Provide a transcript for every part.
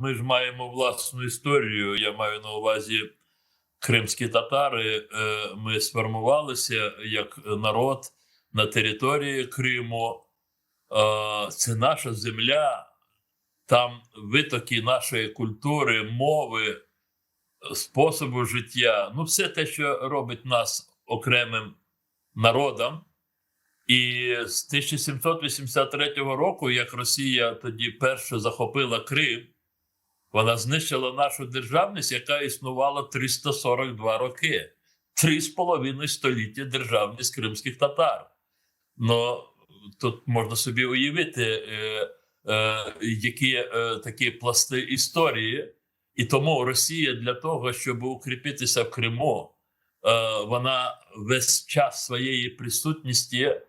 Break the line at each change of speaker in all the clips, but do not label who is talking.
Ми ж маємо власну історію. Я маю на увазі кримські татари. Е, Ми сформувалися як народ на території Криму. Е, Це наша земля, там витоки нашої культури, мови, способу життя. Ну, все те, що робить нас окремим народом. І з 1783 року, як Росія тоді перше захопила Крим, вона знищила нашу державність, яка існувала 342 роки. Три з половиною століття державність кримських татар. Ну тут можна собі уявити, е, е, які е, такі пласти історії. І тому Росія для того, щоб укріпитися в Криму, вона весь час своєї присутності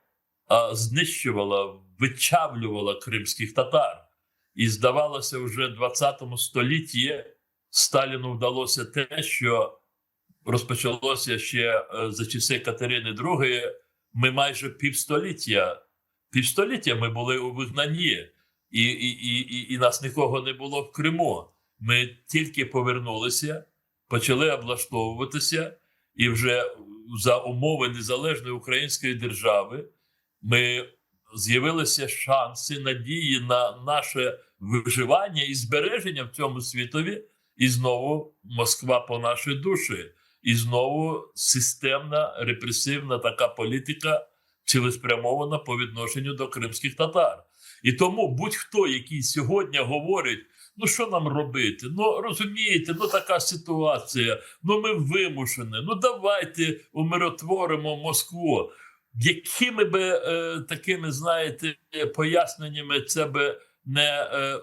знищувала, вичавлювала кримських татар. І здавалося, вже в 20 столітті Сталіну вдалося те, що розпочалося ще е, за часи Катерини II. Ми майже півстоліття, півстоліття ми були у вигнанні, і, і, і, і, нас нікого не було в Криму. Ми тільки повернулися, почали облаштовуватися, і вже за умови незалежної української держави ми з'явилися шанси, надії на наше виживання і збереження в цьому світові, і знову Москва по нашій душі, і знову системна репресивна така політика, цілеспрямована по відношенню до кримських татар. І тому будь-хто, який сьогодні говорить, ну що нам робити? Ну розумієте, ну така ситуація, ну ми вимушені, ну давайте умиротворимо Москву. Якими би е, такими, знаєте, поясненнями це би не е, е,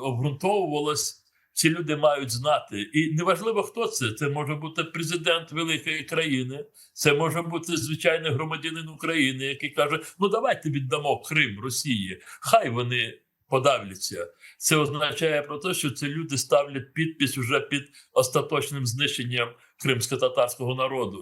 обґрунтовувалось, ці люди мають знати. І неважливо, хто це. Це може бути президент великої країни, це може бути звичайний громадянин України, який каже: Ну давайте віддамо Крим Росії. Хай вони подавляться. Це означає про те, що ці люди ставлять підпис уже під остаточним знищенням кримсько-татарського народу.